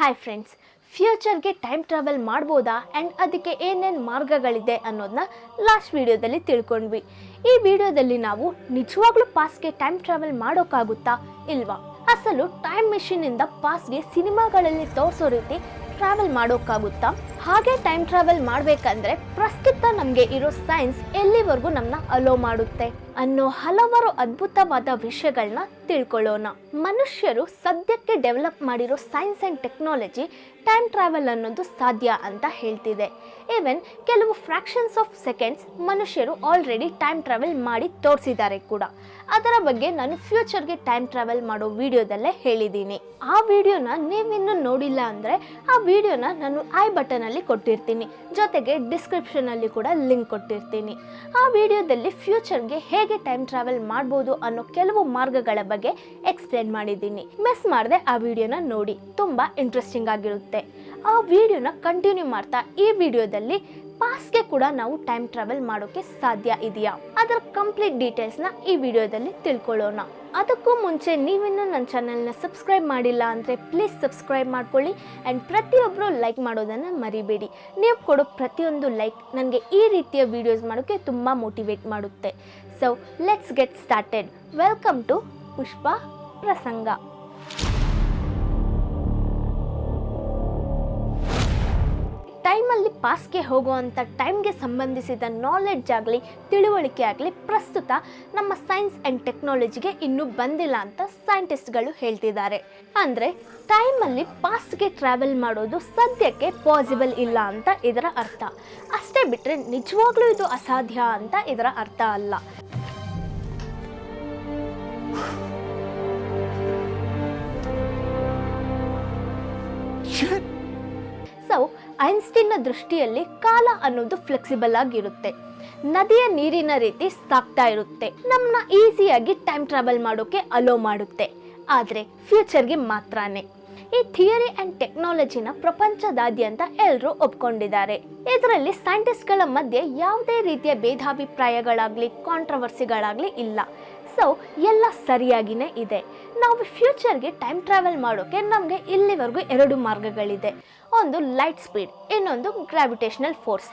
Hi friends ಫ್ಯೂಚರ್ಗೆ time travel ಮಾಡ್ಬೋದಾ? And ಅದಕ್ಕೆ ಏನೇನು ಮಾರ್ಗಗಳಿದೆ ಅನ್ನೋದನ್ನ ಲಾಸ್ಟ್ ವಿಡಿಯೋದಲ್ಲಿ ತಿಳ್ಕೊಂಡ್ವಿ. ಈ ವಿಡಿಯೋದಲ್ಲಿ ನಾವು ನಿಜವಾಗ್ಲೂ ಪಾಸ್ಗೆ ಟೈಮ್ ಟ್ರಾವೆಲ್ ಮಾಡೋಕ್ಕಾಗುತ್ತಾ ಇಲ್ವಾ? ಅಸಲು ಟೈಮ್ ಮೆಷಿನಿಂದ ಪಾಸ್ಗೆ ಸಿನಿಮಾಗಳಲ್ಲಿ ತೋರಿಸೋ ರೀತಿ ಟ್ರಾವೆಲ್ ಮಾಡೋಕ್ಕಾಗುತ್ತಾ? ಹಾಗೆ ಟೈಮ್ ಟ್ರಾವೆಲ್ ಮಾಡಬೇಕಂದ್ರೆ ಪ್ರಸ್ತುತ ನಮಗೆ ಇರೋ ಸೈನ್ಸ್ ಎಲ್ಲಿವರೆಗೂ ನಮ್ಮನ್ನ ಅಲೋ ಮಾಡುತ್ತೆ ಅನ್ನೋ ಹಲವಾರು ಅದ್ಭುತವಾದ ವಿಷಯಗಳನ್ನ ತಿಳ್ಕೊಳ್ಳೋಣ. ಮನುಷ್ಯರು ಸದ್ಯಕ್ಕೆ ಡೆವಲಪ್ ಮಾಡಿರೋ science and technology time travel ಅನ್ನೋದು ಸಾಧ್ಯ ಅಂತ ಹೇಳ್ತಿದೆ. ಈವನ್ ಕೆಲವು ಫ್ರ್ಯಾಕ್ಷನ್ಸ್ ಆಫ್ ಸೆಕೆಂಡ್ಸ್ ಮನುಷ್ಯರು ಆಲ್ರೆಡಿ ಟೈಮ್ ಟ್ರಾವೆಲ್ ಮಾಡಿ ತೋರಿಸಿದ್ದಾರೆ ಕೂಡ. ಅದರ ಬಗ್ಗೆ ನಾನು ಫ್ಯೂಚರ್ಗೆ ಟೈಮ್ ಟ್ರಾವೆಲ್ ಮಾಡೋ ವಿಡಿಯೋದಲ್ಲೇ ಹೇಳಿದ್ದೀನಿ. ಆ ವಿಡಿಯೋನ ನೀವಿನ್ನೂ ನೋಡಿಲ್ಲ ಅಂದರೆ ಆ ವಿಡಿಯೋನ ನಾನು ಐ ಬಟನಲ್ಲಿ ಕೊಟ್ಟಿರ್ತೀನಿ. ಜೊತೆಗೆ ಡಿಸ್ಕ್ರಿಪ್ಷನಲ್ಲಿ ಕೂಡ ಲಿಂಕ್ ಕೊಟ್ಟಿರ್ತೀನಿ. ಆ ವಿಡಿಯೋದಲ್ಲಿ ಫ್ಯೂಚರ್ಗೆ ಹೇಗೆ ಟೈಮ್ ಟ್ರಾವೆಲ್ ಮಾಡ್ಬೋದು ಅನ್ನೋ ಕೆಲವು ಮಾರ್ಗಗಳ ಬಗ್ಗೆ ಎಕ್ಸ್ಪ್ಲೇನ್ ಮಾಡಿದ್ದೀನಿ. ಮಿಸ್ ಮಾಡದೆ ಆ ವಿಡಿಯೋನ ನೋಡಿ. ತುಂಬ ಇಂಟ್ರೆಸ್ಟಿಂಗ್ ಆಗಿರುತ್ತೆ. ಆ ವಿಡಿಯೋನ ಕಂಟಿನ್ಯೂ ಮಾಡ್ತಾ ಈ ವಿಡಿಯೋದಲ್ಲಿ ಪಾಸ್ಗೆ ಕೂಡ ನಾವು ಟೈಮ್ ಟ್ರಾವೆಲ್ ಮಾಡೋಕ್ಕೆ ಸಾಧ್ಯ ಇದೆಯಾ? ಅದರ ಕಂಪ್ಲೀಟ್ ಡೀಟೇಲ್ಸ್ನ ಈ ವಿಡಿಯೋದಲ್ಲಿ ತಿಳ್ಕೊಳ್ಳೋಣ. ಅದಕ್ಕೂ ಮುಂಚೆ ನೀವಿನ್ನೂ ನನ್ನ ಚಾನಲ್ನ ಸಬ್ಸ್ಕ್ರೈಬ್ ಮಾಡಿಲ್ಲ ಅಂದರೆ ಪ್ಲೀಸ್ ಸಬ್ಸ್ಕ್ರೈಬ್ ಮಾಡ್ಕೊಳ್ಳಿ ಆ್ಯಂಡ್ ಪ್ರತಿಯೊಬ್ಬರು ಲೈಕ್ ಮಾಡೋದನ್ನು ಮರಿಬೇಡಿ. ನೀವು ಕೊಡೋ ಪ್ರತಿಯೊಂದು ಲೈಕ್ ನನಗೆ ಈ ರೀತಿಯ ವಿಡಿಯೋಸ್ ಮಾಡೋಕ್ಕೆ ತುಂಬ ಮೋಟಿವೇಟ್ ಮಾಡುತ್ತೆ. So let's get started welcome to Pushpa Prasanga ಟೈಮಲ್ಲಿ ಪಾಸ್ಗೆ ಹೋಗುವಂಥ ಟೈಮ್ಗೆ ಸಂಬಂಧಿಸಿದ ನಾಲೆಡ್ಜ್ ಆಗಲಿ, ತಿಳುವಳಿಕೆ ಆಗಲಿ, ಪ್ರಸ್ತುತ ನಮ್ಮ ಸೈನ್ಸ್ ಆ್ಯಂಡ್ ಟೆಕ್ನಾಲಜಿಗೆ ಇನ್ನೂ ಬಂದಿಲ್ಲ ಅಂತ ಸೈಂಟಿಸ್ಟ್ಗಳು ಹೇಳ್ತಿದ್ದಾರೆ. ಅಂದರೆ ಟೈಮಲ್ಲಿ ಪಾಸ್ಟ್ಗೆ ಟ್ರಾವೆಲ್ ಮಾಡೋದು ಸದ್ಯಕ್ಕೆ ಪಾಸಿಬಲ್ ಇಲ್ಲ ಅಂತ ಇದರ ಅರ್ಥ. ಅಷ್ಟೇ ಬಿಟ್ಟರೆ ನಿಜವಾಗ್ಲೂ ಇದು ಅಸಾಧ್ಯ ಅಂತ ಇದರ ಅರ್ಥ ಅಲ್ಲ. Shit! ಸೊ ಐನ್ಸ್ಟೀನ್ನ ದೃಷ್ಟಿಯಲ್ಲಿ ಕಾಲ ಅನ್ನೋದು ಫ್ಲೆಕ್ಸಿಬಲ್ ಆಗಿರುತ್ತೆ. ನದಿಯ ನೀರಿನ ರೀತಿ ಸಾಕ್ತಾ ಇರುತ್ತೆ. ನಮ್ಮನ್ನ ಈಸಿಯಾಗಿ ಟೈಮ್ ಟ್ರಾವೆಲ್ ಮಾಡೋಕೆ ಅಲೋ ಮಾಡುತ್ತೆ. ಆದರೆ ಫ್ಯೂಚರ್ಗೆ ಮಾತ್ರನೇ. ಈ ಥಿಯರಿ ಅಂಡ್ ಟೆಕ್ನಾಲಜಿನ ಪ್ರಪಂಚದಾದ್ಯಂತ ಎಲ್ಲರೂ ಒಪ್ಕೊಂಡಿದ್ದಾರೆ. ಇದರಲ್ಲಿ ಸೈಂಟಿಸ್ಟ್ಗಳ ಮಧ್ಯೆ ಯಾವುದೇ ರೀತಿಯ ಭೇದಾಭಿಪ್ರಾಯಗಳಾಗಲಿ ಕಾಂಟ್ರವರ್ಸಿಗಳಾಗಲಿ ಇಲ್ಲ. ಸೊ ಎಲ್ಲ ಸರಿಯಾಗಿನೇ ಇದೆ. ನಾವು ಫ್ಯೂಚರ್ಗೆ ಟೈಮ್ ಟ್ರಾವೆಲ್ ಮಾಡೋಕ್ಕೆ ನಮಗೆ ಇಲ್ಲಿವರೆಗೂ ಎರಡು ಮಾರ್ಗಗಳಿದೆ. ಒಂದು ಲೈಟ್ ಸ್ಪೀಡ್ ಇನ್ನೊಂದು ಗ್ರಾವಿಟೇಷನಲ್ ಫೋರ್ಸ್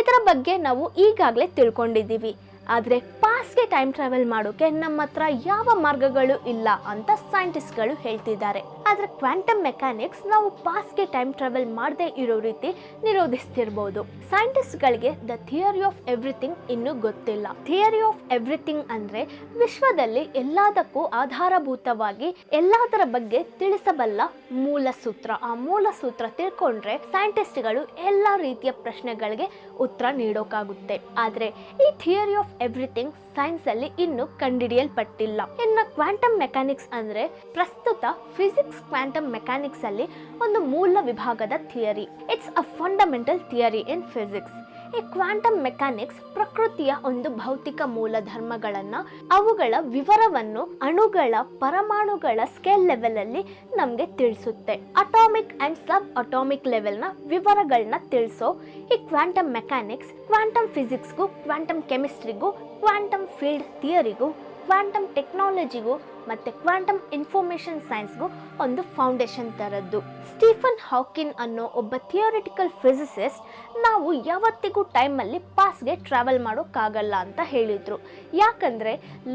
ಇದರ ಬಗ್ಗೆ ನಾವು ಈಗಾಗಲೇ ತಿಳ್ಕೊಂಡಿದ್ದೀವಿ. ಆದರೆ ಪಾಸ್ಗೆ ಟೈಮ್ ಟ್ರಾವೆಲ್ ಮಾಡೋಕ್ಕೆ ನಮ್ಮ ಹತ್ರ ಯಾವ ಮಾರ್ಗಗಳು ಇಲ್ಲ ಅಂತ ಸೈಂಟಿಸ್ಟ್ಗಳು ಹೇಳ್ತಿದ್ದಾರೆ. ಆದರೆ ಕ್ವಾಂಟಮ್ ಮೆಕ್ಯಾನಿಕ್ಸ್ ನಾವು ಪಾಸ್ಗೆ ಟೈಮ್ ಟ್ರಾವೆಲ್ ಮಾಡದೇ ಇರೋ ರೀತಿ ನಿರೋಧಿಸ್ತಿರ್ಬೋದು. ಸೈಂಟಿಸ್ಟ್ಗಳಿಗೆ ದ ಥಿಯರಿ ಆಫ್ ಎವ್ರಿಥಿಂಗ್ ಇನ್ನೂ ಗೊತ್ತಿಲ್ಲ. ಥಿಯರಿ ಆಫ್ ಎವ್ರಿಥಿಂಗ್ ಅಂದರೆ ವಿಶ್ವದಲ್ಲಿ ಎಲ್ಲದಕ್ಕೂ ಆಧಾರಭೂತವಾಗಿ ಎಲ್ಲದರ ಬಗ್ಗೆ ತಿಳಿಸಬಲ್ಲ ಮೂಲ ಸೂತ್ರ ಆ ಮೂಲ ಸೂತ್ರ ತಿಳ್ಕೊಂಡ್ರೆ ಸೈಂಟಿಸ್ಟ್ಗಳು ಎಲ್ಲ ರೀತಿಯ ಪ್ರಶ್ನೆಗಳಿಗೆ ಉತ್ತರ ನೀಡೋಕ್ಕಾಗುತ್ತೆ ಆದರೆ ಈ ಥಿಯರಿ ಆಫ್ ಎವ್ರಿಥಿಂಗ್ ಸೈನ್ಸ್ ಅಲ್ಲಿ ಇನ್ನು ಕಂಡುಹಿಡಿಯಲ್ಪಟ್ಟಿಲ್ಲ. ಇನ್ನು ಕ್ವಾಂಟಮ್ ಮೆಕ್ಯಾನಿಕ್ಸ್ ಅಂದ್ರೆ ಪ್ರಸ್ತುತ ಫಿಸಿಕ್ಸ್ ಕ್ವಾಂಟಮ್ ಮೆಕ್ಯಾನಿಕ್ಸ್ ಅಲ್ಲಿ ಒಂದು ಮೂಲ ವಿಭಾಗದ theory. It's a fundamental theory in physics ಈ ಕ್ವಾಂಟಮ್ ಮೆಕ್ಯಾನಿಕ್ಸ್ ಪ್ರಕೃತಿಯ ಒಂದು ಭೌತಿಕ ಮೂಲ ಧರ್ಮಗಳನ್ನು ಅವುಗಳ ವಿವರವನ್ನು ಅಣುಗಳ ಪರಮಾಣುಗಳ ಸ್ಕೇಲ್ ಲೆವೆಲ್ ಅಲ್ಲಿ ನಮಗೆ ತಿಳಿಸುತ್ತೆ. ಅಟಾಮಿಕ್ ಅಂಡ್ ಸಬ್ ಅಟಾಮಿಕ್ ಲೆವೆಲ್ನ ವಿವರಗಳನ್ನ ತಿಳಿಸೋ ಈ ಕ್ವಾಂಟಮ್ ಮೆಕ್ಯಾನಿಕ್ಸ್ ಕ್ವಾಂಟಮ್ ಫಿಸಿಕ್ಸ್ಗೂ ಕ್ವಾಂಟಮ್ ಕೆಮಿಸ್ಟ್ರಿಗೂ ಕ್ವಾಂಟಮ್ ಫೀಲ್ಡ್ ಥಿಯರಿಗೂ ಕ್ವಾಂಟಮ್ ಟೆಕ್ನಾಲಜಿಗೂ ಮತ್ತು ಕ್ವಾಂಟಮ್ ಇನ್ಫಾರ್ಮೇಷನ್ ಸೈನ್ಸ್ಗೂ ಒಂದು ಫೌಂಡೇಶನ್ ಥರದ್ದು ಸ್ಟೀಫನ್ ಹಾಕಿನ್ ಅನ್ನೋ ಒಬ್ಬ ಥಿಯೋರಿಟಿಕಲ್ ಫಿಸಿಸಿಸ್ಟ್ ನಾವು ಯಾವತ್ತಿಗೂ ಟೈಮಲ್ಲಿ ಪಾಸ್ಗೆ ಟ್ರಾವೆಲ್ ಮಾಡೋಕ್ಕಾಗಲ್ಲ ಅಂತ ಹೇಳಿದರು. ಯಾಕಂದರೆ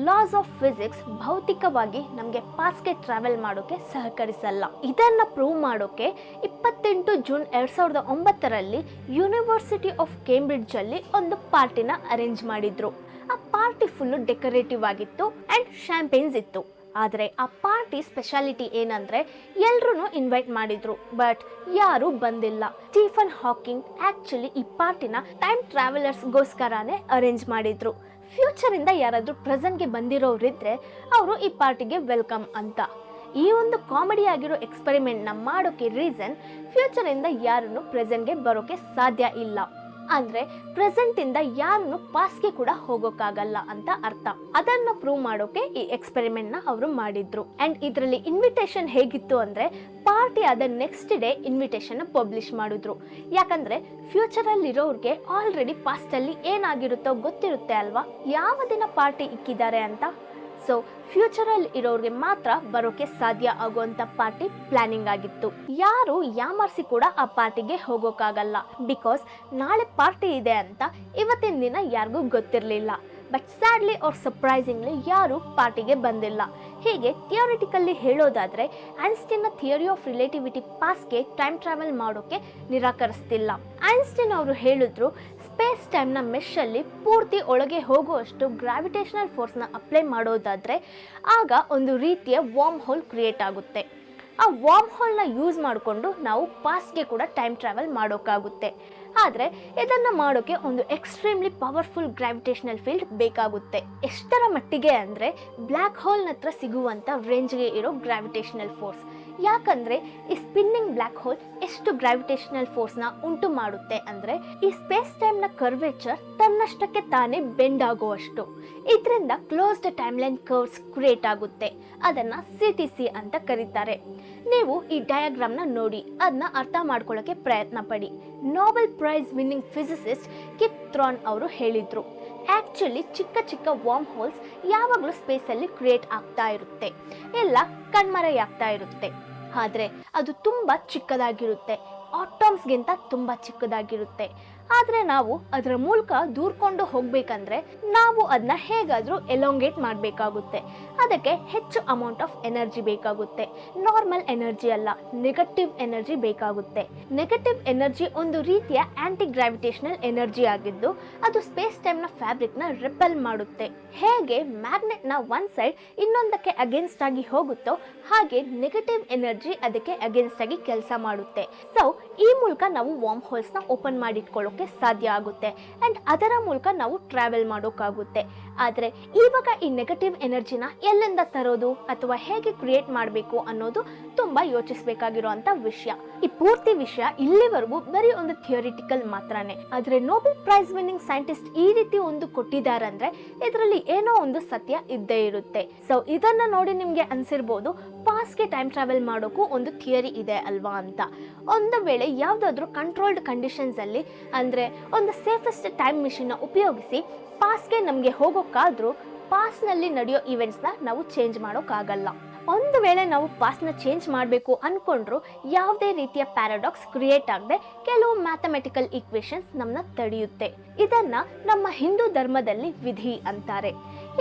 ಲಾಸ್ ಆಫ್ ಫಿಸಿಕ್ಸ್ ಭೌತಿಕವಾಗಿ ನಮಗೆ ಪಾಸ್ಗೆ ಟ್ರಾವೆಲ್ ಮಾಡೋಕ್ಕೆ ಸಹಕರಿಸಲ್ಲ. ಇದನ್ನು ಪ್ರೂವ್ ಮಾಡೋಕ್ಕೆ ಇಪ್ಪತ್ತೆಂಟು ಜೂನ್ ಎರಡು ಸಾವಿರದ ಒಂಬತ್ತರಲ್ಲಿ ಯೂನಿವರ್ಸಿಟಿ ಆಫ್ ಕೇಂಬ್ರಿಡ್ಜಲ್ಲಿ ಒಂದು ಪಾರ್ಟಿನ ಅರೇಂಜ್ ಮಾಡಿದ್ರು. ಆ ಪಾರ್ಟಿ ಫುಲ್ಲು ಡೆಕೋರೇಟಿವ್ ಆಗಿತ್ತು ಆ್ಯಂಡ್ ಶ್ಯಾಂಪೇನ್ಸ್ ಇತ್ತು. ಆದರೆ ಆ ಪಾರ್ಟಿ ಸ್ಪೆಷಾಲಿಟಿ ಏನಂದರೆ ಎಲ್ಲರೂ ಇನ್ವೈಟ್ ಮಾಡಿದ್ರು ಬಟ್ ಯಾರೂ ಬಂದಿಲ್ಲ. ಸ್ಟೀಫನ್ ಹಾಕಿಂಗ್ ಆ್ಯಕ್ಚುಲಿ ಈ ಪಾರ್ಟಿನ ಟೈಮ್ ಟ್ರಾವೆಲರ್ಸ್ಗೋಸ್ಕರನೇ ಅರೇಂಜ್ ಮಾಡಿದ್ರು. ಫ್ಯೂಚರಿಂದ ಯಾರಾದರೂ ಪ್ರೆಸೆಂಟ್ಗೆ ಬಂದಿರೋರಿದ್ರೆ ಅವರು ಈ ಪಾರ್ಟಿಗೆ ವೆಲ್ಕಮ್ ಅಂತ. ಈ ಒಂದು ಕಾಮಿಡಿ ಆಗಿರೋ ಎಕ್ಸ್ಪೆರಿಮೆಂಟ್ನ ಮಾಡೋಕ್ಕೆ ರೀಸನ್ ಫ್ಯೂಚರಿಂದ ಯಾರನ್ನು ಪ್ರೆಸೆಂಟ್ಗೆ ಬರೋಕ್ಕೆ ಸಾಧ್ಯ ಇಲ್ಲ. ಅಂದ್ರೆ ಪ್ರೆಸೆಂಟ್ ಇಂದ ಯಾರನ್ನು ಪಾಸ್ಗೆ ಕೂಡ ಹೋಗೋಕ್ಕಾಗಲ್ಲ ಅಂತ ಅರ್ಥ. ಅದನ್ನ ಪ್ರೂವ್ ಮಾಡೋಕೆ ಈ ಎಕ್ಸ್ಪೆರಿಮೆಂಟ್ನ ಅವರು ಮಾಡಿದ್ರು. ಅಂಡ್ ಇದರಲ್ಲಿ ಇನ್ವಿಟೇಷನ್ ಹೇಗಿತ್ತು ಅಂದ್ರೆ ಪಾರ್ಟಿ ಆದ ನೆಕ್ಸ್ಟ್ ಡೇ ಇನ್ವಿಟೇಷನ್ ಪಬ್ಲಿಷ್ ಮಾಡಿದ್ರು. ಯಾಕಂದ್ರೆ ಫ್ಯೂಚರ್ ಅಲ್ಲಿ ಇರೋರ್ಗೆ ಆಲ್ರೆಡಿ ಪಾಸ್ಟ್ ಅಲ್ಲಿ ಏನಾಗಿರುತ್ತೋ ಗೊತ್ತಿರುತ್ತೆ ಅಲ್ವಾ? ಯಾವ ದಿನ ಪಾರ್ಟಿ ಇಕ್ಕಿದ್ದಾರೆ ಅಂತ? ಸೊ ಫ್ಯೂಚರಲ್ಲಿ ಇರೋರಿಗೆ ಮಾತ್ರ ಬರೋಕೆ ಸಾಧ್ಯ ಆಗುವಂತ ಪಾರ್ಟಿ ಪ್ಲಾನಿಂಗ್ ಆಗಿತ್ತು. ಯಾರು ಯಾಮರ್ಸಿ ಕೂಡ ಆ ಪಾರ್ಟಿಗೆ ಹೋಗೋಕ್ಕಾಗಲ್ಲ ಬಿಕಾಸ್ ನಾಳೆ ಪಾರ್ಟಿ ಇದೆ ಅಂತ ಇವತ್ತಿನ ದಿನ ಯಾರಿಗೂ ಗೊತ್ತಿರಲಿಲ್ಲ. ಬಟ್ ಸ್ಯಾಡ್ಲಿ ಅವ್ರ ಸರ್ಪ್ರೈಸಿಂಗ್ಲಿ ಯಾರು ಪಾರ್ಟಿಗೆ ಬಂದಿಲ್ಲ. ಹೀಗೆ ಥಿಯೋರಿಟಿಕಲ್ಲಿ ಹೇಳೋದಾದ್ರೆ ಐನ್ಸ್ಟೀನ್ನ ಥಿಯರಿ ಆಫ್ ರಿಲೇಟಿವಿಟಿ ಪಾಸ್ಗೆ ಟೈಮ್ ಟ್ರಾವೆಲ್ ಮಾಡೋಕ್ಕೆ ನಿರಾಕರಿಸ್ತಿಲ್ಲ. ಐನ್ಸ್ಟೀನ್ ಅವರು ಹೇಳಿದ್ರು ಸ್ಪೇಸ್ ಟೈಮ್ನ ಮೆಷಲ್ಲಿ ಪೂರ್ತಿ ಒಳಗೆ ಹೋಗುವಷ್ಟು ಗ್ರಾವಿಟೇಷನಲ್ ಫೋರ್ಸ್ನ ಅಪ್ಲೈ ಮಾಡೋದಾದರೆ ಆಗ ಒಂದು ರೀತಿಯ ವಾರ್ಮ್ ಹೋಲ್ ಕ್ರಿಯೇಟ್ ಆಗುತ್ತೆ. ಆ ವಾರ್ಮ್ ಹೋಲ್ನ ಯೂಸ್ ಮಾಡಿಕೊಂಡು ನಾವು ಪಾಸ್ಟ್ಗೆ ಕೂಡ ಟೈಮ್ ಟ್ರಾವೆಲ್ ಮಾಡೋಕ್ಕಾಗುತ್ತೆ. ಆದರೆ ಇದನ್ನು ಮಾಡೋಕ್ಕೆ ಒಂದು ಎಕ್ಸ್ಟ್ರೀಮ್ಲಿ ಪವರ್ಫುಲ್ ಗ್ರಾವಿಟೇಷನಲ್ ಫೀಲ್ಡ್ ಬೇಕಾಗುತ್ತೆ. ಎಷ್ಟರ ಮಟ್ಟಿಗೆ ಅಂದರೆ ಬ್ಲ್ಯಾಕ್ ಹೋಲ್ನ ಹತ್ರ ಸಿಗುವಂಥ ರೇಂಜ್ಗೆ ಇರೋ ಗ್ರಾವಿಟೇಷನಲ್ ಫೋರ್ಸ್ ಯಾಕಂದರೆ ಈ ಸ್ಪಿನ್ನಿಂಗ್ ಬ್ಲ್ಯಾಕ್ ಹೋಲ್ ಎಷ್ಟು ಗ್ರಾವಿಟೇಷನಲ್ ಫೋರ್ಸ್ನ ಉಂಟು ಮಾಡುತ್ತೆ ಅಂದರೆ ಈ ಸ್ಪೇಸ್ ಟೈಮ್ನ ಕರ್ವೇಚರ್ ತನ್ನಷ್ಟಕ್ಕೆ ತಾನೇ ಬೆಂಡ್ ಆಗುವಷ್ಟು. ಇದರಿಂದ ಕ್ಲೋಸ್ಡ್ ಟೈಮ್ಲೈನ್ ಕರ್ವ್ಸ್ ಕ್ರಿಯೇಟ್ ಆಗುತ್ತೆ. ಅದನ್ನು ಸಿ ಟಿ ಸಿ ಅಂತ ಕರೀತಾರೆ. ನೀವು ಈ ಡಯಾಗ್ರಾಮ್ನ ನೋಡಿ ಅದನ್ನ ಅರ್ಥ ಮಾಡ್ಕೊಳ್ಳೋಕೆ ಪ್ರಯತ್ನ ಪಡಿ. Nobel prize winning physicist Kip Thorne ಅವರು ಹೇಳಿದ್ರು ಆ್ಯಕ್ಚುಲಿ ಚಿಕ್ಕ ಚಿಕ್ಕ ವಾರ್ಮ್ ಹೋಲ್ಸ್ ಯಾವಾಗಲೂ ಸ್ಪೇಸಲ್ಲಿ ಕ್ರಿಯೇಟ್ ಆಗ್ತಾ ಇರುತ್ತೆ. ಎಲ್ಲ ಕಣ್ಮರೆಯಾಗ್ತಾ ಇರುತ್ತೆ. ಆದರೆ ಅದು ತುಂಬ ಚಿಕ್ಕದಾಗಿರುತ್ತೆ. ಆಟಮ್ಸ್ಗಿಂತ ತುಂಬ ಚಿಕ್ಕದಾಗಿರುತ್ತೆ. ಆದರೆ ನಾವು ಅದರ ಮೂಲಕ ದೂರ್ಕೊಂಡು ಹೋಗಬೇಕಂದ್ರೆ ನಾವು ಅದನ್ನ ಹೇಗಾದರೂ ಎಲೋಂಗೇಟ್ ಮಾಡಬೇಕಾಗುತ್ತೆ. ಅದಕ್ಕೆ ಹೆಚ್ಚು ಅಮೌಂಟ್ ಆಫ್ ಎನರ್ಜಿ ಬೇಕಾಗುತ್ತೆ. ನಾರ್ಮಲ್ ಎನರ್ಜಿ ಅಲ್ಲ ನೆಗೆಟಿವ್ ಎನರ್ಜಿ ಬೇಕಾಗುತ್ತೆ. ನೆಗೆಟಿವ್ ಎನರ್ಜಿ ಒಂದು ರೀತಿಯ ಆಂಟಿ ಗ್ರಾವಿಟೇಷನಲ್ ಎನರ್ಜಿ ಆಗಿದ್ದು, ಅದು ಸ್ಪೇಸ್ ಟೈಮ್ನ ಫ್ಯಾಬ್ರಿಕ್ನ ರಿಪೆಲ್ ಮಾಡುತ್ತೆ. ಹೇಗೆ ಮ್ಯಾಗ್ನೆಟ್ನ ಒನ್ ಸೈಡ್ ಇನ್ನೊಂದಕ್ಕೆ ಅಗೇನ್ಸ್ಟ್ ಆಗಿ ಹೋಗುತ್ತೋ, ಹಾಗೆ ನೆಗೆಟಿವ್ ಎನರ್ಜಿ ಅದಕ್ಕೆ ಅಗೇನ್ಸ್ಟ್ ಆಗಿ ಕೆಲಸ ಮಾಡುತ್ತೆ. ಸೊ ಈ ಮೂಲಕ ನಾವು ವಾರ್ಮ್ ಹೋಲ್ಸ್ನ ಓಪನ್ ಮಾಡಿಟ್ಕೊಳ್ಳೋಕೆ ಸಾಧ್ಯ ಆಗುತ್ತೆ. ಆ್ಯಂಡ್ ಅದರ ಮೂಲಕ ನಾವು ಟ್ರಾವೆಲ್ ಮಾಡೋಕ್ಕಾಗುತ್ತೆ. ಆದರೆ ಇವಾಗ ಈ ನೆಗೆಟಿವ್ ಎನರ್ಜಿನ ಎಲ್ಲಿಂದ ತರೋದು? ಅಥವಾ ಹೇಗೆ ಕ್ರಿಯೇಟ್ ಮಾಡಬೇಕು ಅನ್ನೋದು ತುಂಬ ಯೋಚಿಸಬೇಕಾಗಿರುವಂಥ ವಿಷಯ. ಈ ಪೂರ್ತಿ ವಿಷಯ ಇಲ್ಲಿವರೆಗೂ ಬರೀ ಒಂದು ಥಿಯೋರಿಟಿಕಲ್ ಮಾತ್ರನೇ. ಆದರೆ ನೋಬೆಲ್ ಪ್ರೈಸ್ ವಿನ್ನಿಂಗ್ ಸೈಂಟಿಸ್ಟ್ ಈ ರೀತಿ ಒಂದು ಕೊಟ್ಟಿದ್ದಾರೆ ಅಂದರೆ ಇದರಲ್ಲಿ ಏನೋ ಒಂದು ಸತ್ಯ ಇದ್ದೇ ಇರುತ್ತೆ. ಸೊ ಇದನ್ನು ನೋಡಿ ನಿಮಗೆ ಅನ್ಸಿರ್ಬೋದು ಪಾಸ್ಗೆ ಟೈಮ್ ಟ್ರಾವೆಲ್ ಮಾಡೋಕ್ಕೂ ಒಂದು ಥಿಯರಿ ಇದೆ ಅಲ್ವಾ ಅಂತ. ಒಂದು ವೇಳೆ ಯಾವುದಾದ್ರೂ ಕಂಟ್ರೋಲ್ಡ್ ಕಂಡೀಷನ್ಸಲ್ಲಿ ಅಂದರೆ ಒಂದು ಸೇಫೆಸ್ಟ್ ಟೈಮ್ ಮಿಷಿನ್ನ ಉಪಯೋಗಿಸಿ ಪಾಸ್ಗೆ ನಮಗೆ ಹೋಗೋಕ್ಕಾದರೂ ಪಾಸ್ನಲ್ಲಿ ನಡೆಯೋ ಇವೆಂಟ್ಸ್ನ ನಾವು ಚೇಂಜ್ ಮಾಡೋಕ್ಕಾಗಲ್ಲ ಒಂದು ವೇಳೆ ನಾವು ಪಾಸ್ನ ಚೇಂಜ್ ಮಾಡಬೇಕು ಅಂದ್ಕೊಂಡ್ರು ಯಾವುದೇ ರೀತಿಯ ಪ್ಯಾರಾಡಾಕ್ಸ್ ಕ್ರಿಯೇಟ್ ಆಗದೆ ಕೆಲವು ಮ್ಯಾಥಮೆಟಿಕಲ್ ಈಕ್ವೇಶನ್ಸ್ ನಮ್ಮನ್ನ ತಡೆಯುತ್ತೆ. ಇದನ್ನ ನಮ್ಮ ಹಿಂದೂ ಧರ್ಮದಲ್ಲಿ ವಿಧಿ ಅಂತಾರೆ.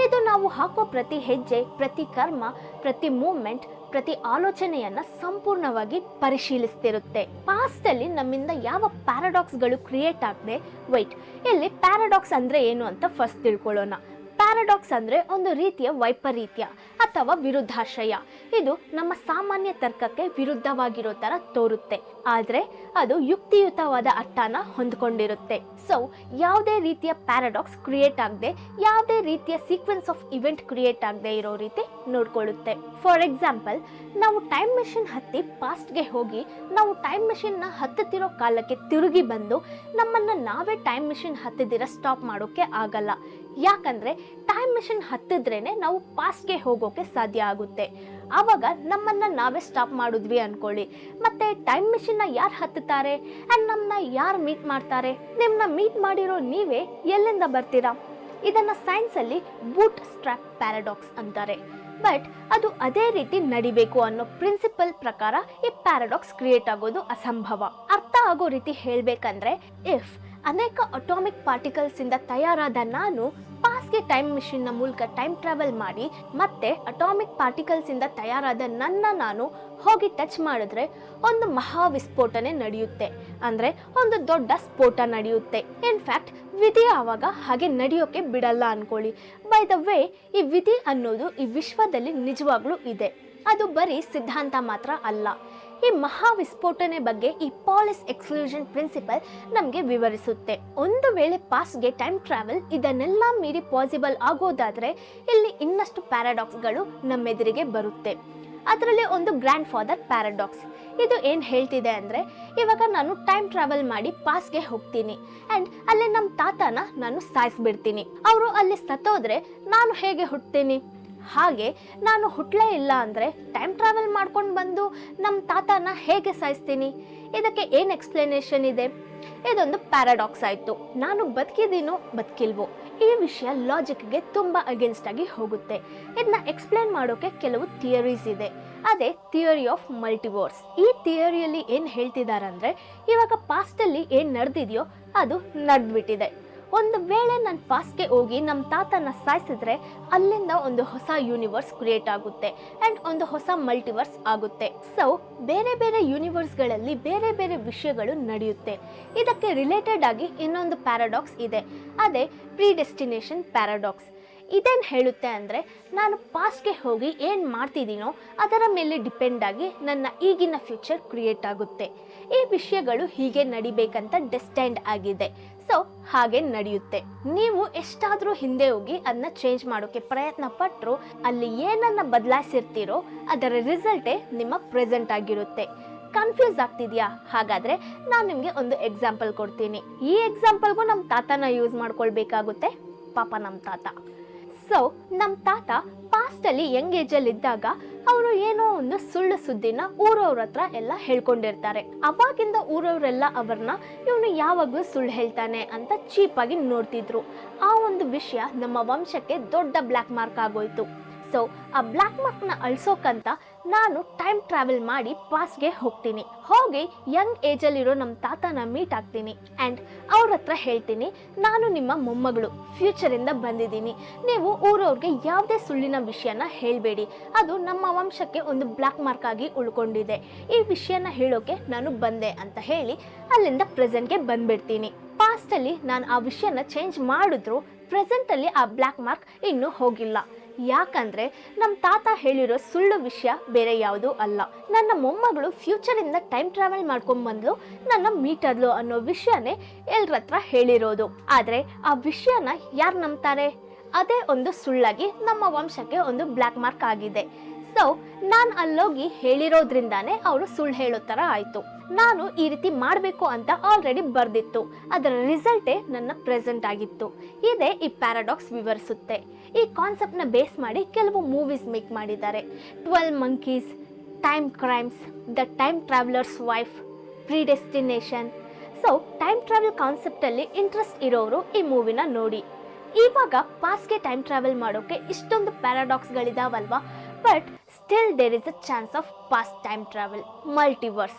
ಇದು ನಾವು ಹಾಕೋ ಪ್ರತಿ ಹೆಜ್ಜೆ, ಪ್ರತಿ ಕರ್ಮ, ಪ್ರತಿ ಮೂಮೆಂಟ್ ಪ್ರತಿ ಆಲೋಚನೆಯನ್ನ ಸಂಪೂರ್ಣವಾಗಿ ಪರಿಶೀಲಿಸ್ತಿರುತ್ತೆ. ಪಾಸ್ಟ್ ಅಲ್ಲಿ ನಮ್ಮಿಂದ ಯಾವ ಪ್ಯಾರಾಡಾಕ್ಸ್ಗಳು ಕ್ರಿಯೇಟ್ ಆಗದೆ ವೈಟ್ ಇಲ್ಲಿ ಪ್ಯಾರಾಡಾಕ್ಸ್ ಅಂದ್ರೆ ಏನು ಅಂತ ಫಸ್ಟ್ ತಿಳ್ಕೊಳ್ಳೋಣ. ಪ್ಯಾರಾಡಾಕ್ಸ್ ಅಂದ್ರೆ ಒಂದು ರೀತಿಯ ವೈಪರೀತ್ಯ ಅಥವಾ ವಿರುದ್ಧಾಶಯ ಇದು ನಮ್ಮ ಸಾಮಾನ್ಯ ತರ್ಕಕ್ಕೆ ವಿರುದ್ಧವಾಗಿರೋ ಥರ ತೋರುತ್ತೆ. ಆದರೆ ಅದು ಯುಕ್ತಿಯುತವಾದ ಅರ್ಥನ ಹೊಂದ್ಕೊಂಡಿರುತ್ತೆ. ಸೊ ಯಾವುದೇ ರೀತಿಯ ಪ್ಯಾರಾಡಾಕ್ಸ್ ಕ್ರಿಯೇಟ್ ಆಗದೆ, ಯಾವುದೇ ರೀತಿಯ ಸೀಕ್ವೆನ್ಸ್ ಆಫ್ ಇವೆಂಟ್ ಕ್ರಿಯೇಟ್ ಆಗದೆ ಇರೋ ರೀತಿ ನೋಡ್ಕೊಳ್ಳುತ್ತೆ. ಫಾರ್ ಎಕ್ಸಾಂಪಲ್, ನಾವು ಟೈಮ್ ಮೆಷಿನ್ ಹತ್ತಿ ಪಾಸ್ಟ್ಗೆ ಹೋಗಿ, ನಾವು ಟೈಮ್ ಮೆಷಿನ್ನ ಹತ್ತುತ್ತಿರೋ ಕಾಲಕ್ಕೆ ತಿರುಗಿ ಬಂದು, ನಮ್ಮನ್ನ ನಾವೇ ಟೈಮ್ ಮೆಷಿನ್ ಹತ್ತಿದಿರ ಸ್ಟಾಪ್ ಮಾಡೋಕೆ ಆಗಲ್ಲ. ಯಾಕಂದ್ರೆ ಟೈಮ್ ಮಿಷಿನ್ ಹತ್ತಿದ್ರೇನೆ ನಾವು ಪಾಸ್ಟ್ಗೆ ಹೋಗೋಕೆ ಸಾಧ್ಯ ಆಗುತ್ತೆ. ಆವಾಗ ನಮ್ಮನ್ನ ನಾವೇ ಸ್ಟಾಪ್ ಮಾಡಿದ್ವಿ ಅನ್ಕೊಳ್ಳಿ. ಮತ್ತೆ ಟೈಮ್ ಮಿಷಿನ್ನ ಯಾರು ಹತ್ತುತ್ತಾರೆ? ಆ್ಯಂಡ್ ನಮ್ಮನ್ನ ಯಾರು ಮೀಟ್ ಮಾಡ್ತಾರೆ? ನಿಮ್ಮನ್ನ ಮೀಟ್ ಮಾಡಿರೋ ನೀವೇ ಎಲ್ಲಿಂದ ಬರ್ತೀರಾ? ಇದನ್ನ ಸೈನ್ಸಲ್ಲಿ ಬೂಟ್ ಸ್ಟ್ರಾಪ್ ಪ್ಯಾರಾಡಾಕ್ಸ್ ಅಂತಾರೆ. ಬಟ್ ಅದು ಅದೇ ರೀತಿ ನಡಿಬೇಕು ಅನ್ನೋ ಪ್ರಿನ್ಸಿಪಲ್ ಪ್ರಕಾರ ಈ ಪ್ಯಾರಾಡಾಕ್ಸ್ ಕ್ರಿಯೇಟ್ ಆಗೋದು ಅಸಂಭವ. ಅರ್ಥ ಆಗೋ ರೀತಿ ಹೇಳಬೇಕಂದ್ರೆ ಇಫ್ ಅನೇಕ ಅಟಾಮಿಕ್ ಪಾರ್ಟಿಕಲ್ಸ್ ಇಂದ ತಯಾರಾದ ನಾನು ಪಾಸ್ಗೆ ಟೈಮ್ ಮಿಷಿನ್ನ ಮೂಲಕ ಟೈಮ್ ಟ್ರಾವೆಲ್ ಮಾಡಿ ಮತ್ತೆ ಅಟಾಮಿಕ್ ಪಾರ್ಟಿಕಲ್ಸ್ ಇಂದ ತಯಾರಾದ ನನ್ನ ನಾನು ಹೋಗಿ ಟಚ್ ಮಾಡಿದ್ರೆ ಒಂದು ಮಹಾ ವಿಸ್ಫೋಟನೆ ನಡೆಯುತ್ತೆ. ಅಂದ್ರೆ ಒಂದು ದೊಡ್ಡ ಸ್ಫೋಟ ನಡೆಯುತ್ತೆ. ಇನ್ಫ್ಯಾಕ್ಟ್ ವಿಧಿ ಆವಾಗ ಹಾಗೆ ನಡೆಯೋಕೆ ಬಿಡಲ್ಲ ಅನ್ಕೊಳ್ಳಿ. ಬೈ ದ ವೇ ಈ ವಿಧಿ ಅನ್ನೋದು ಈ ವಿಶ್ವದಲ್ಲಿ ನಿಜವಾಗ್ಲೂ ಇದೆ. ಅದು ಬರೀ ಸಿದ್ಧಾಂತ ಮಾತ್ರ ಅಲ್ಲ. ಈ ಮಹಾ ವಿಸ್ಫೋಟನೆ ಬಗ್ಗೆ ಈ ಪಾಲಿಸ್ ಎಕ್ಸ್ಕ್ಲೂಷನ್ ಪ್ರಿನ್ಸಿಪಲ್ ನಮಗೆ ವಿವರಿಸುತ್ತೆ. ಒಂದು ವೇಳೆ ಪಾಸ್ಗೆ ಟೈಮ್ ಟ್ರಾವೆಲ್ ಇದನ್ನೆಲ್ಲ ಮೀರಿ ಪಾಸಿಬಲ್ ಆಗೋದಾದರೆ ಇಲ್ಲಿ ಇನ್ನಷ್ಟು ಪ್ಯಾರಾಡಾಕ್ಸ್ಗಳು ನಮ್ಮೆದುರಿಗೆ ಬರುತ್ತೆ. ಅದರಲ್ಲಿ ಒಂದು ಗ್ರ್ಯಾಂಡ್ ಫಾದರ್ ಪ್ಯಾರಾಡಾಕ್ಸ್. ಇದು ಏನು ಹೇಳ್ತಿದೆ ಅಂದರೆ, ಇವಾಗ ನಾನು ಟೈಮ್ ಟ್ರಾವೆಲ್ ಮಾಡಿ ಪಾಸ್ಗೆ ಹೋಗ್ತೀನಿ. ಆ್ಯಂಡ್ ಅಲ್ಲಿ ನಮ್ಮ ತಾತನ ನಾನು ಸಾಯಿಸ್ಬಿಡ್ತೀನಿ. ಅವರು ಅಲ್ಲಿ ಸತ್ತೋದ್ರೆ ನಾನು ಹೇಗೆ ಹುಟ್ತೀನಿ? ಹಾಗೆ ನಾನು ಹುಟ್ಟಲೇ ಇಲ್ಲ ಅಂದರೆ ಟೈಮ್ ಟ್ರಾವೆಲ್ ಮಾಡ್ಕೊಂಡು ಬಂದು ನಮ್ಮ ತಾತನ ಹೇಗೆ ಸಾಯಿಸ್ತೀನಿ? ಇದಕ್ಕೆ ಏನು ಎಕ್ಸ್ಪ್ಲನೇಷನ್ ಇದೆ? ಇದೊಂದು ಪ್ಯಾರಾಡಾಕ್ಸ್ ಆಯಿತು. ನಾನು ಬದುಕಿದ್ದೀನೋ ಬದುಕಿಲ್ವೋ, ಈ ವಿಷಯ ಲಾಜಿಕ್ಗೆ ತುಂಬ ಅಗೇನ್ಸ್ಟ್ ಆಗಿ ಹೋಗುತ್ತೆ. ಇದನ್ನ ಎಕ್ಸ್ಪ್ಲೇನ್ ಮಾಡೋಕೆ ಕೆಲವು ಥಿಯರೀಸ್ ಇದೆ. ಅದೇ ಥಿಯರಿ ಆಫ್ ಮಲ್ಟಿವರ್ಸ್ ಈ ಥಿಯರಿಯಲ್ಲಿ ಏನು ಹೇಳ್ತಿದ್ದಾರೆ ಅಂದರೆ ಇವಾಗ ಪಾಸ್ಟಲ್ಲಿ ಏನು ನಡೆದಿದೆಯೋ ಅದು ನಡೆದ್ಬಿಟ್ಟಿದೆ. ಒಂದು ವೇಳೆ ನಾನು ಪಾಸ್ಗೆ ಹೋಗಿ ನಮ್ಮ ತಾತನ ಸಾಯಿಸಿದ್ರೆ ಅಲ್ಲಿಂದ ಒಂದು ಹೊಸ ಯೂನಿವರ್ಸ್ ಕ್ರಿಯೇಟ್ ಆಗುತ್ತೆ ಆ್ಯಂಡ್ ಒಂದು ಹೊಸ ಮಲ್ಟಿವರ್ಸ್ ಆಗುತ್ತೆ. ಸೊ ಬೇರೆ ಬೇರೆ ಯೂನಿವರ್ಸ್ಗಳಲ್ಲಿ ಬೇರೆ ಬೇರೆ ವಿಷಯಗಳು ನಡೆಯುತ್ತೆ. ಇದಕ್ಕೆ ರಿಲೇಟೆಡ್ ಆಗಿ ಇನ್ನೊಂದು ಪ್ಯಾರಾಡಾಕ್ಸ್ ಇದೆ. ಅದೇ ಪ್ರೀಡೆಸ್ಟಿನೇಷನ್ ಪ್ಯಾರಾಡಾಕ್ಸ್ ಇದೇನು ಹೇಳುತ್ತೆ ಅಂದರೆ, ನಾನು ಪಾಸ್ಟ್ಗೆ ಹೋಗಿ ಏನು ಮಾಡ್ತಿದ್ದೀನೋ ಅದರ ಮೇಲೆ ಡಿಪೆಂಡ್ ಆಗಿ ನನ್ನ ಈಗಿನ ಫ್ಯೂಚರ್ ಕ್ರಿಯೇಟ್ ಆಗುತ್ತೆ. ಈ ವಿಷಯಗಳು ಹೀಗೆ ನಡಿಬೇಕಂತ ಡೆಸ್ಟೈನ್ಡ್ ಆಗಿದೆ. ಸೊ ಹಾಗೆ ನಡೆಯುತ್ತೆ. ನೀವು ಎಷ್ಟಾದರೂ ಹಿಂದೆ ಹೋಗಿ ಅದನ್ನ ಚೇಂಜ್ ಮಾಡೋಕೆ ಪ್ರಯತ್ನ ಪಟ್ಟರು ಅಲ್ಲಿ ಏನನ್ನ ಬದಲಾಯಿಸಿರ್ತೀರೋ ಅದರ ರಿಸಲ್ಟೇ ನಿಮ್ಮ ಪ್ರೆಸೆಂಟ್ ಆಗಿರುತ್ತೆ. ಕನ್ಫ್ಯೂಸ್ ಆಗ್ತಿದ್ಯಾ? ಹಾಗಾದ್ರೆ ನಾನು ನಿಮಗೆ ಒಂದು ಎಕ್ಸಾಂಪಲ್ ಕೊಡ್ತೀನಿ. ಈ ಎಕ್ಸಾಂಪಲ್ಗೂ ನಮ್ಮ ತಾತನ ಯೂಸ್ ಮಾಡ್ಕೊಳ್ಬೇಕಾಗುತ್ತೆ. ಪಾಪ ನಮ್ಮ ತಾತ. ಸೊ ನಮ್ಮ ತಾತ ಪಾಸ್ಟಲ್ಲಿ ಯಂಗ್ ಏಜಲ್ಲಿ ಇದ್ದಾಗ ಅವರು ಏನೋ ಒಂದು ಸುಳ್ಳು ಸುದ್ದಿನ ಊರವ್ರ ಹತ್ರ ಎಲ್ಲ ಹೇಳ್ಕೊಂಡಿರ್ತಾರೆ. ಅವಾಗಿಂದ ಊರವರೆಲ್ಲ ಅವ್ರನ್ನ ಇವನು ಯಾವಾಗಲೂ ಸುಳ್ಳು ಹೇಳ್ತಾನೆ ಅಂತ ಚೀಪಾಗಿ ನೋಡ್ತಿದ್ರು. ಆ ಒಂದು ವಿಷಯ ನಮ್ಮ ವಂಶಕ್ಕೆ ದೊಡ್ಡ ಬ್ಲ್ಯಾಕ್ ಮಾರ್ಕ್ ಆಗೋಯ್ತು. ಸೊ ಆ ಬ್ಲ್ಯಾಕ್ ಮಾರ್ಕ್ನ ಅಳ್ಸೋಕಂತ ನಾನು ಟೈಮ್ ಟ್ರಾವೆಲ್ ಮಾಡಿ ಪಾಸ್ಗೆ ಹೋಗ್ತೀನಿ. ಹೋಗಿ ಯಂಗ್ ಏಜಲ್ಲಿರೋ ನಮ್ಮ ತಾತನ ಮೀಟ್ ಆಗ್ತೀನಿ. ಆ್ಯಂಡ್ ಅವ್ರ ಹತ್ರ ಹೇಳ್ತೀನಿ, ನಾನು ನಿಮ್ಮ ಮೊಮ್ಮಗಳು ಫ್ಯೂಚರಿಂದ ಬಂದಿದ್ದೀನಿ. ನೀವು ಊರವ್ರಿಗೆ ಯಾವುದೇ ಸುಳ್ಳಿನ ವಿಷಯನ ಹೇಳಬೇಡಿ. ಅದು ನಮ್ಮ ವಂಶಕ್ಕೆ ಒಂದು ಬ್ಲ್ಯಾಕ್ ಮಾರ್ಕ್ ಆಗಿ ಉಳ್ಕೊಂಡಿದೆ. ಈ ವಿಷಯನ ಹೇಳೋಕೆ ನಾನು ಬಂದೆ ಅಂತ ಹೇಳಿ ಅಲ್ಲಿಂದ ಪ್ರೆಸೆಂಟ್ಗೆ ಬಂದ್ಬಿಡ್ತೀನಿ. ಪಾಸ್ಟಲ್ಲಿ ನಾನು ಆ ವಿಷಯನ ಚೇಂಜ್ ಮಾಡಿದ್ರು ಪ್ರೆಸೆಂಟಲ್ಲಿ ಆ ಬ್ಲ್ಯಾಕ್ ಮಾರ್ಕ್ ಇನ್ನೂ ಹೋಗಿಲ್ಲ. ಯಾಕಂದ್ರೆ ನಮ್ಮ ತಾತ ಹೇಳಿರೋ ಸುಳ್ಳು ವಿಷಯ ಬೇರೆ ಯಾವುದೂ ಅಲ್ಲ. ನನ್ನ ಮೊಮ್ಮಗಳು ಫ್ಯೂಚರಿಂದ ಟೈಮ್ ಟ್ರಾವೆಲ್ ಮಾಡ್ಕೊಂಡ್ಬಂದ್ಲು ನನ್ನ ಮೀಟರ್ಲು ಅನ್ನೋ ವಿಷಯನೇ ಎಲ್ರ ಹತ್ರ ಹೇಳಿರೋದು. ಆದರೆ ಆ ವಿಷಯನ ಯಾರು ನಂಬ್ತಾರೆ? ಅದೇ ಒಂದು ಸುಳ್ಳಾಗಿ ನಮ್ಮ ವಂಶಕ್ಕೆ ಒಂದು ಬ್ಲ್ಯಾಕ್ ಮಾರ್ಕ್ ಆಗಿದೆ. ಸೊ ನಾನು ಅಲ್ಲೋಗಿ ಹೇಳಿರೋದ್ರಿಂದಾನೇ ಅವರು ಸುಳ್ಳು ಹೇಳೋ ಥರ ಆಯಿತು. ನಾನು ಈ ರೀತಿ ಮಾಡಬೇಕು ಅಂತ ಆಲ್ರೆಡಿ ಬರೆದಿತ್ತು. ಅದರ ರಿಸಲ್ಟೇ ನನ್ನ ಪ್ರೆಸೆಂಟ್ ಆಗಿತ್ತು. ಇದೇ ಈ ಪ್ಯಾರಾಡಾಕ್ಸ್ ವಿವರಿಸುತ್ತೆ. ಈ ಕಾನ್ಸೆಪ್ಟ್ನ ಬೇಸ್ ಮಾಡಿ ಕೆಲವು ಮೂವೀಸ್ ಮೇಕ್ ಮಾಡಿದ್ದಾರೆ. Twelve monkeys time crimes the time traveller's wife predestination so time travel ಕಾನ್ಸೆಪ್ಟಲ್ಲಿ interest ಇರೋರು ಈ ಮೂವಿನ ನೋಡಿ. ಇವಾಗ ಪಾಸ್ಗೆ ಟೈಮ್ ಟ್ರಾವೆಲ್ ಮಾಡೋಕ್ಕೆ ಇಷ್ಟೊಂದು ಪ್ಯಾರಾಡಾಕ್ಸ್ಗಳಿದಾವಲ್ವಾ but still there is a chance of past time travel multiverse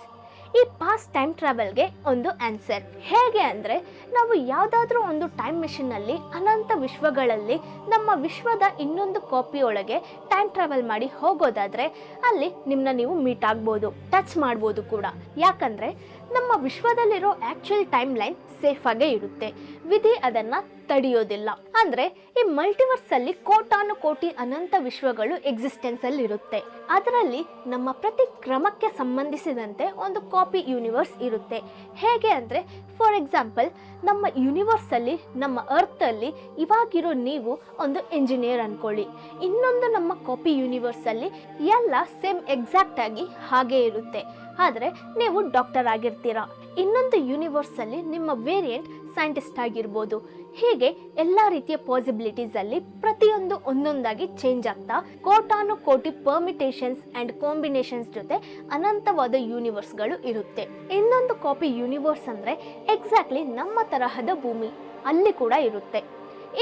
ಈ ಪಾಸ್ಟ್ ಟೈಮ್ ಟ್ರಾವೆಲ್ಗೆ ಒಂದು ಆನ್ಸರ್ ಹೇಗೆ ಅಂದರೆ, ನಾವು ಯಾವುದಾದ್ರೂ ಒಂದು ಟೈಮ್ ಮೆಷಿನಲ್ಲಿ ಅನಂತ ವಿಶ್ವಗಳಲ್ಲಿ, ನಮ್ಮ ವಿಶ್ವದ ಇನ್ನೊಂದು ಕಾಪಿಯೊಳಗೆ ಟೈಮ್ ಟ್ರಾವೆಲ್ ಮಾಡಿ ಹೋಗೋದಾದರೆ, ಅಲ್ಲಿ ನಿಮ್ಮನ್ನ ನೀವು ಮೀಟ್ ಆಗ್ಬೋದು ಟಚ್ ಮಾಡ್ಬೋದು ಕೂಡ. ಯಾಕಂದರೆ ನಮ್ಮ ವಿಶ್ವದಲ್ಲಿರೋ ಆ್ಯಕ್ಚುಯಲ್ ಟೈಮ್ ಲೈನ್ ಸೇಫ್ ಆಗೇ ಇರುತ್ತೆ. ವಿಧಿ ಅದನ್ನು ತಡೆಯೋದಿಲ್ಲ. ಅಂದರೆ ಈ ಮಲ್ಟಿವರ್ಸಲ್ಲಿ ಕೋಟಾನು ಕೋಟಿ ಅನಂತ ವಿಶ್ವಗಳು ಎಕ್ಸಿಸ್ಟೆನ್ಸಲ್ಲಿ ಇರುತ್ತೆ. ಅದರಲ್ಲಿ ನಮ್ಮ ಪ್ರತಿ ಕ್ರಮಕ್ಕೆ ಸಂಬಂಧಿಸಿದಂತೆ ಒಂದು ಕಾಪಿ ಯೂನಿವರ್ಸ್ ಇರುತ್ತೆ. ಹೇಗೆ ಅಂದರೆ ಫಾರ್ ಎಕ್ಸಾಂಪಲ್ ನಮ್ಮ ಯೂನಿವರ್ಸಲ್ಲಿ ನಮ್ಮ ಅರ್ಥಲ್ಲಿ ಇವಾಗಿರೋ ನೀವು ಒಂದು ಇಂಜಿನಿಯರ್ ಅನ್ಕೊಳ್ಳಿ. ಇನ್ನೊಂದು ನಮ್ಮ ಕಾಪಿ ಯೂನಿವರ್ಸಲ್ಲಿ ಎಲ್ಲ ಸೇಮ್ ಎಕ್ಸಾಕ್ಟ್ ಆಗಿ ಹಾಗೇ ಇರುತ್ತೆ. ಆದರೆ ನೀವು ಡಾಕ್ಟರ್ ಆಗಿರ್ತೀರಾ. ಇನ್ನೊಂದು ಯೂನಿವರ್ಸಲ್ಲಿ ನಿಮ್ಮ ವೇರಿಯಂಟ್ ಸೈಂಟಿಸ್ಟ್ ಆಗಿರ್ಬೋದು. ಹೀಗೆ ಎಲ್ಲ ರೀತಿಯ ಪಾಸಿಬಿಲಿಟೀಸಲ್ಲಿ ಪ್ರತಿಯೊಂದು ಒಂದೊಂದಾಗಿ ಚೇಂಜ್ ಆಗ್ತಾ ಕೋಟಾನು ಕೋಟಿ ಪರ್ಮಿಟೇಷನ್ಸ್ ಆ್ಯಂಡ್ ಕಾಂಬಿನೇಷನ್ಸ್ ಜೊತೆ ಅನಂತವಾದ ಯೂನಿವರ್ಸ್ಗಳು ಇರುತ್ತೆ. ಇನ್ನೊಂದು ಕಾಪಿ ಯೂನಿವರ್ಸ್ ಅಂದರೆ ಎಕ್ಸಾಕ್ಟ್ಲಿ ನಮ್ಮ ತರಹದ ಭೂಮಿ. ಅಲ್ಲಿ ಕೂಡ ಇರುತ್ತೆ.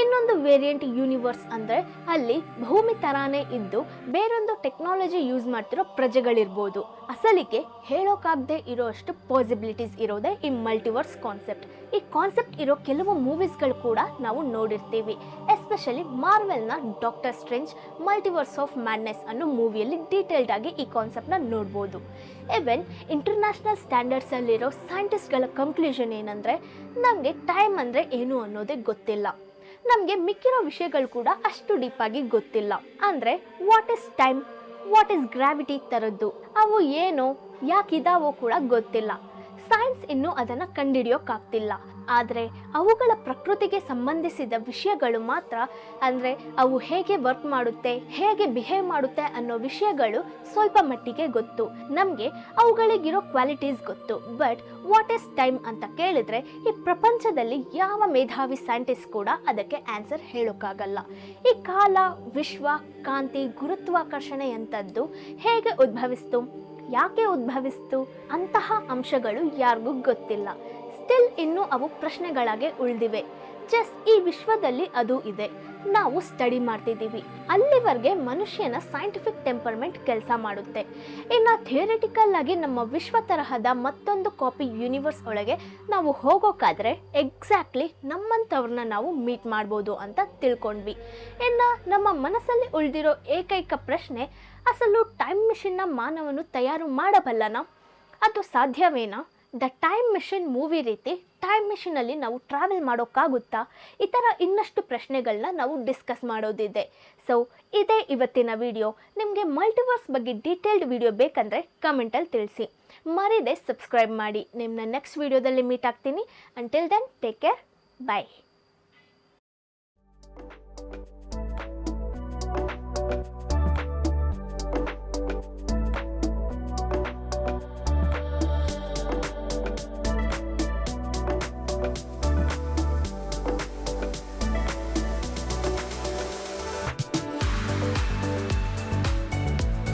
ಇನ್ನೊಂದು ವೇರಿಯಂಟ್ ಯೂನಿವರ್ಸ್ ಅಂದರೆ ಅಲ್ಲಿ ಭೂಮಿ ಥರಾನೇ ಇದ್ದು ಬೇರೊಂದು ಟೆಕ್ನಾಲಜಿ ಯೂಸ್ ಮಾಡ್ತಿರೋ ಪ್ರಜೆಗಳಿರ್ಬೋದು. ಅಸಲಿಗೆ ಹೇಳೋಕ್ಕಾಗದೇ ಇರೋ ಅಷ್ಟು ಪಾಸಿಬಿಲಿಟೀಸ್ ಇರೋದೇ ಈ ಮಲ್ಟಿವರ್ಸ್ ಕಾನ್ಸೆಪ್ಟ್ ಈ ಕಾನ್ಸೆಪ್ಟ್ ಇರೋ ಕೆಲವು ಮೂವೀಸ್ಗಳು ಕೂಡ ನಾವು ನೋಡಿರ್ತೀವಿ. Especially ಮಾರ್ವೆಲ್ನ Doctor Strange multiverse of madness ಅನ್ನೋ ಮೂವಿಯಲ್ಲಿ ಡೀಟೇಲ್ಡ್ ಆಗಿ ಈ ಕಾನ್ಸೆಪ್ಟ್ನ ನೋಡ್ಬೋದು. ಇವೆನ್ ಇಂಟರ್ನ್ಯಾಷನಲ್ ಸ್ಟ್ಯಾಂಡರ್ಡ್ಸಲ್ಲಿರೋ ಸೈಂಟಿಸ್ಟ್ಗಳ ಕನ್ಕ್ಲೂಷನ್ ಏನಂದರೆ ನಮಗೆ ಟೈಮ್ ಅಂದರೆ ಏನು ಅನ್ನೋದೇ ಗೊತ್ತಿಲ್ಲ. ನಮಗೆ ಮಿಕ್ಕಿರೋ ವಿಷಯಗಳು ಕೂಡ ಅಷ್ಟು ಡೀಪಾಗಿ ಗೊತ್ತಿಲ್ಲ. ಅಂದರೆ what is time what is gravity ಥರದ್ದು ಅವು ಏನು? ಯಾಕಿದಾವೋ ಕೂಡ ಗೊತ್ತಿಲ್ಲ. ಸೈನ್ಸ್ ಇನ್ನೂ ಅದನ್ನು ಕಂಡುಹಿಡಿಯೋಕ್ಕಾಗ್ತಿಲ್ಲ ಆದರೆ ಅವುಗಳ ಪ್ರಕೃತಿಗೆ ಸಂಬಂಧಿಸಿದ ವಿಷಯಗಳು ಮಾತ್ರ, ಅಂದರೆ ಅವು ಹೇಗೆ ವರ್ಕ್ ಮಾಡುತ್ತೆ, ಹೇಗೆ ಬಿಹೇವ್ ಮಾಡುತ್ತೆ ಅನ್ನೋ ವಿಷಯಗಳು ಸ್ವಲ್ಪ ಮಟ್ಟಿಗೆ ಗೊತ್ತು. ನಮಗೆ ಅವುಗಳಿಗಿರೋ ಕ್ವಾಲಿಟೀಸ್ ಗೊತ್ತು. ಬಟ್ ವಾಟ್ ಇಸ್ ಟೈಮ್ ಅಂತ ಕೇಳಿದ್ರೆ ಈ ಪ್ರಪಂಚದಲ್ಲಿ ಯಾವ ಮೇಧಾವಿ ಸೈಂಟಿಸ್ಟ್ ಕೂಡ ಅದಕ್ಕೆ ಆನ್ಸರ್ ಹೇಳೋಕ್ಕಾಗಲ್ಲ ಈ ಕಾಲ, ವಿಶ್ವ, ಕಾಂತಿ ಗುರುತ್ವಾಕರ್ಷಣೆಯಂಥದ್ದು ಹೇಗೆ ಉದ್ಭವಿಸ್ತು? ಯಾಕೆ ಉದ್ಭವಿಸ್ತು? ಅಂತಹ ಅಂಶಗಳು ಯಾರಿಗೂ ಗೊತ್ತಿಲ್ಲ. ಸ್ಟಿಲ್ ಇನ್ನೂ ಅವು ಪ್ರಶ್ನೆಗಳಾಗೆ ಉಳಿದಿವೆ. ಜಸ್ಟ್ ಈ ವಿಶ್ವದಲ್ಲಿ ಅದು ಇದೆ. ನಾವು ಸ್ಟಡಿ ಮಾಡ್ತಿದ್ದೀವಿ. ಅಲ್ಲಿವರೆಗೆ ಮನುಷ್ಯನ ಸೈಂಟಿಫಿಕ್ ಟೆಂಪರ್ಮೆಂಟ್ ಕೆಲಸ ಮಾಡುತ್ತೆ. ಇನ್ನು ಥಿಯರಿಟಿಕಲ್ ಆಗಿ ನಮ್ಮ ವಿಶ್ವ ತರಹದ ಮತ್ತೊಂದು ಕಾಪಿ ಯೂನಿವರ್ಸ್ ಒಳಗೆ ನಾವು ಹೋಗೋಕ್ಕಾದ್ರೆ ಎಕ್ಸಾಕ್ಟ್ಲಿ ನಮ್ಮಂಥವ್ರನ್ನ ನಾವು ಮೀಟ್ ಮಾಡ್ಬೋದು ಅಂತ ತಿಳ್ಕೊಂಡ್ವಿ. ಇನ್ನು ನಮ್ಮ ಮನಸ್ಸಲ್ಲಿ ಉಳಿದಿರೋ ಏಕೈಕ ಪ್ರಶ್ನೆ ಅಸಲು ಟೈಮ್ ಮಿಷಿನ್ನ ಮಾನವನು ತಯಾರು ಮಾಡಬಲ್ಲನಾ? ಅದು ಸಾಧ್ಯವೇನಾ? ದ ಟೈಮ್ ಮಿಷಿನ್ ಮೂವಿ ರೀತಿ ಟೈಮ್ ಮಿಷಿನಲ್ಲಿ ನಾವು ಟ್ರಾವೆಲ್ ಮಾಡೋಕ್ಕಾಗುತ್ತಾ? ಈ ಥರ ಇನ್ನಷ್ಟು ಪ್ರಶ್ನೆಗಳನ್ನ ನಾವು ಡಿಸ್ಕಸ್ ಮಾಡೋದಿದೆ. ಸೊ ಇದೇ ಇವತ್ತಿನ ವಿಡಿಯೋ ನಿಮಗೆ ಮಲ್ಟಿವರ್ಸ್ ಬಗ್ಗೆ ಡೀಟೇಲ್ಡ್ ವಿಡಿಯೋ ಬೇಕಂದರೆ ಕಮೆಂಟಲ್ಲಿ ತಿಳಿಸಿ. ಮರೀದೆ ಸಬ್ಸ್ಕ್ರೈಬ್ ಮಾಡಿ. ನಿಮ್ಮನ್ನ ನೆಕ್ಸ್ಟ್ ವಿಡಿಯೋದಲ್ಲಿ ಮೀಟ್ ಆಗ್ತೀನಿ. Until then take care bye